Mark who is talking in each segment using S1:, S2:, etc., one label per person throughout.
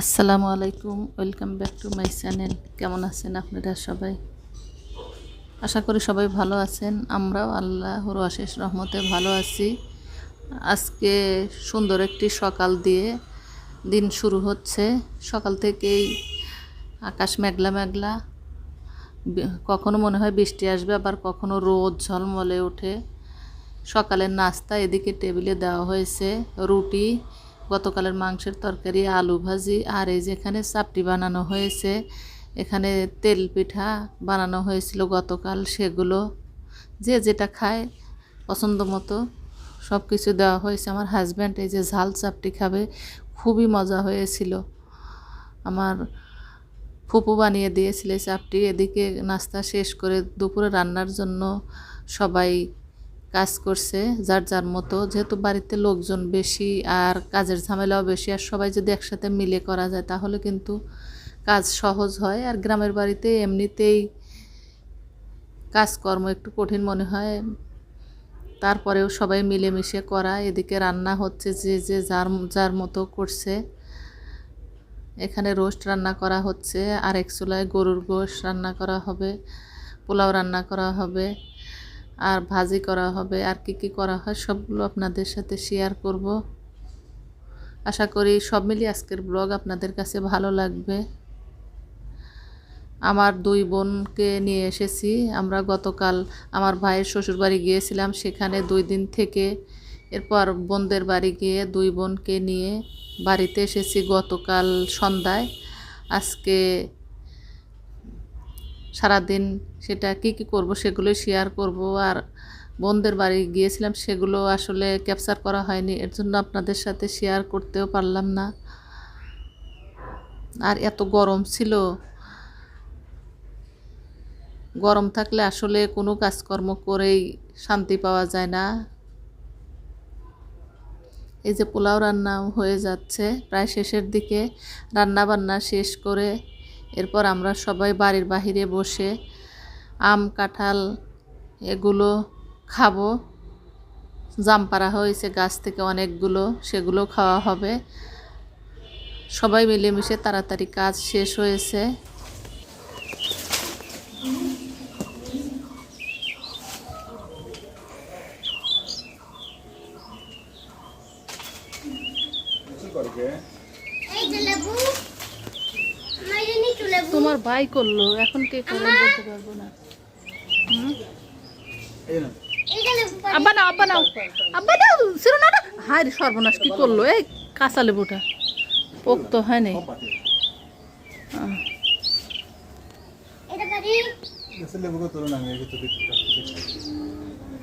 S1: আসসালামু আলাইকুম, welcome back to my channel. কেমন আছেন আপনারা সবাই? আশা করি সবাই ভালো আছেন। আমরাও আল্লাহর অশেষ রহমতে ভালো আছি। আজকে সুন্দর একটি সকাল দিয়ে দিন শুরু হচ্ছে। সকাল থেকেই আকাশ মেঘলা মেঘলা। কখনো মনে হয় বৃষ্টি আসবে, আবার কখনো রোদ ঝলমলে ওঠে। সকালের নাস্তা এদিকে টেবিলে দেওয়া হয়েছে। রুটি গতকালের মাংসের তরকারি, আলু ভাজি আর এই যেখানে চাপটি বানানো হয়েছে। এখানে তেল পিঠা বানানো হয়েছিল গতকাল, সেগুলো যে যেটা খায় পছন্দ মতো সব কিছু দেওয়া হয়েছে। আমার হাজব্যান্ড এই যে ঝাল চাপটি খাবে, খুবই মজা হয়েছিল। আমার ফুপু বানিয়ে দিয়েছিল চাপটি। এদিকে নাস্তা শেষ করে দুপুরে রান্নার জন্য সবাই কাজ করছে, যার যার মতো। যেহেতু বাড়িতে লোকজন বেশি আর কাজের ঝামেলাও বেশি, আর সবাই যদি একসাথে মিলে করা যায়, তাহলে কিন্তু কাজ সহজ হয়। আর গ্রামের বাড়িতে এমনিতেই কাজকর্ম একটু কঠিন মনে হয়। তারপরেও সবাই মিলেমিশে করা। এদিকে রান্না হচ্ছে যে যে যার যার মতো করছে। এখানে রোস্ট রান্না করা হচ্ছে। আর এক চুলায় গরুর গোশ রান্না করা হবে, পোলাও রান্না করা হবে। আর ভাজি করা হবে, আর কি কি করা হয় সবগুলো আপনাদের সাথে শেয়ার করব। আশা করি সব মিলিয়ে আজকের ব্লগ আপনাদের কাছে ভালো লাগবে। আমার দুই বোনকে নিয়ে এসেছি। আমরা গতকাল আমার ভাইয়ের শ্বশুরবাড়ি গিয়েছিলাম, সেখানে দুই দিন থেকে। এরপর বোনদের বাড়ি গিয়ে দুই বোনকে নিয়ে বাড়িতে এসেছি গতকাল সন্ধ্যায়। আজকে সারাদিন সেটা কি কি করব সেগুলো শেয়ার করব। আর বোনদের বাড়ি গিয়েছিলাম সেগুলো আসলে ক্যাপচার করা হয়নি, এর জন্য আপনাদের সাথে শেয়ার করতেও পারলাম না। আর এত গরম ছিল। গরম থাকলে আসলে কোনো কাজকর্ম করেই শান্তি পাওয়া যায় না। এই যে পোলাও রান্না হয়ে যাচ্ছে, প্রায় শেষের দিকে রান্না বান্না শেষ করে এরপর আমরা সবাই বাড়ির বাহিরে বসে আম, কাঁঠাল এগুলো খাব। জাম পাড়া হয়েছে, গাছ থেকে অনেকগুলো, সেগুলো খাওয়া হবে। সবাই মিলেমিশে তাড়াতাড়ি কাজ শেষ হয়েছে।
S2: এই যে লেবু আমার জন্য একটু
S1: ভাই করল। এখন কে করল বলতে পারব না। সর্বনাশ করল? এই কাঁচা লেবুটা। হয় নাই।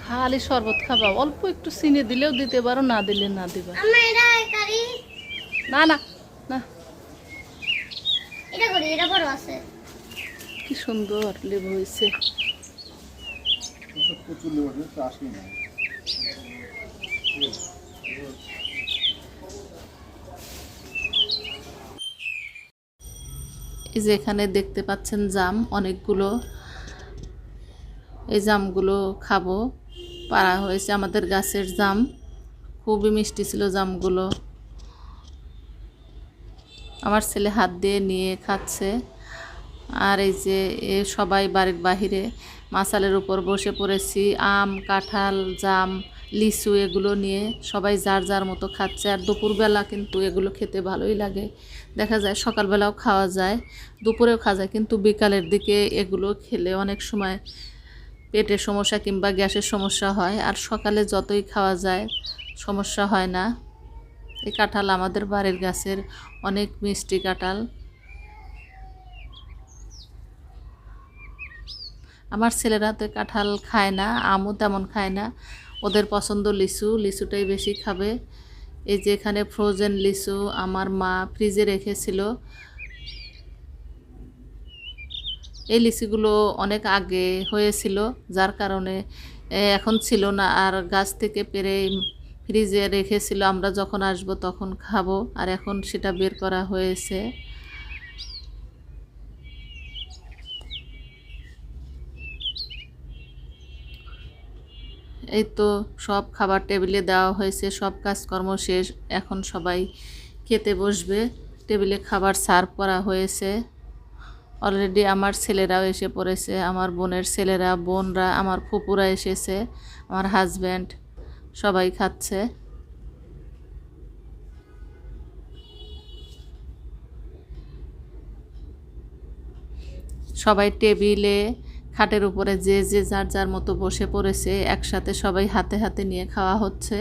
S1: খালি শরবত খাবা, অল্প একটু চিনি দিলেও দিতে পারো, না দিলে না দিবা।
S2: করি
S1: না না। না
S2: করি
S1: কি সুন্দর লেবু হয়েছে। এই যে এখানে দেখতে পাচ্ছেন জাম অনেকগুলো। এই জামগুলো খাব। পাড়া হয়েছে আমাদের গাছের জাম। খুবই মিষ্টি ছিল জামগুলো। আমার ছেলে হাত দিয়ে নিয়ে খাচ্ছে। আর এই যে, এ সবাই বাড়ির বাহিরে মাসালের উপর বসে পড়েছি, আম, কাঁঠাল, জাম, লিচু এগুলো নিয়ে সবাই যার যার মতো খাচ্ছে। আর দুপুরবেলা কিন্তু এগুলো খেতে ভালোই লাগে। দেখা যায় সকালবেলাও খাওয়া যায়, দুপুরেও খাওয়া যায়। কিন্তু বিকালের দিকে এগুলো খেলে অনেক সময় পেটের সমস্যা কিংবা গ্যাসের সমস্যা হয়। আর সকালে যতই খাওয়া যায়, সমস্যা হয় না। এই কাঁঠাল আমাদের বাড়ির গাছের অনেক মিষ্টি কাঁঠাল। আমার ছেলেরা তো কাঁঠাল খায় না, আমও তেমন খায় না। ওদের পছন্দ লিচু, লিচুটাই বেশি খাবে। এই যে এখানে ফ্রোজেন লিচু আমার মা ফ্রিজে রেখেছিল। এই লিচুগুলো অনেক আগে হয়েছিল, যার কারণে এখন ছিল না। আর গাছ থেকে পেরে ফ্রিজে রেখেছিল, আমরা যখন আসব তখন খাব। আর এখন সেটা বের করা হয়েছে। এই তো সব খাবার টেবিলে দেওয়া হয়েছে, সব কাজকর্ম শেষ। এখন সবাই খেতে বসবে। টেবিলে খাবার সার্ভ করা হয়েছে। অলরেডি আমার ছেলেরাও এসে পড়েছে, আমার বোনের ছেলেরা, বোনরা, আমার ফুপুরা এসেছে, আমার হাজব্যান্ড সবাই খাচ্ছে। সবাই টেবিলে খাটের উপরে যে যে যার যার মতো বসে পড়েছে, একসাথে সবাই হাতে হাতে নিয়ে খাওয়া হচ্ছে।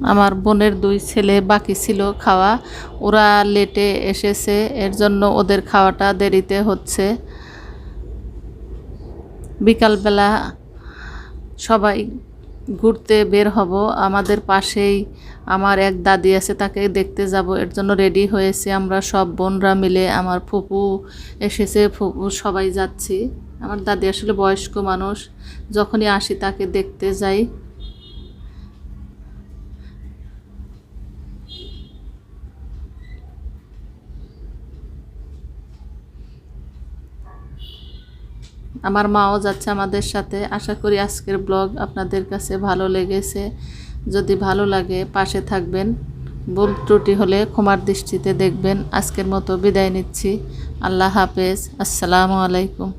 S1: আমার বোনের দুই ছেলে বাকি ছিল খাওয়া। ওরা লেটে এসেছে, এর জন্য ওদের খাওয়াটা দেরিতে হচ্ছে। বিকালবেলা সবাই ঘুরতে বের হব। আমাদের পাশেই আমার এক দাদি আছে, তাকে দেখতে যাব। এর জন্য রেডি হয়েছে আমরা সব বোনরা মিলে। আমার ফুপু এসেছে, ফুপু সবাই যাচ্ছি। আমার দাদি আসলে বয়স্ক মানুষ, যখনই আসি তাকে দেখতে যাই। আমার মাও যাচ্ছে আমাদের সাথে। আশা করি আজকের ব্লগ আপনাদের কাছে ভালো লেগেছে। যদি ভালো লাগে পাশে থাকবেন। ভুল ত্রুটি হলে ক্ষমার দৃষ্টিতে দেখবেন। আজকের মতো বিদায় নিচ্ছি। আল্লাহ হাফেজ। আসসালামু আলাইকুম।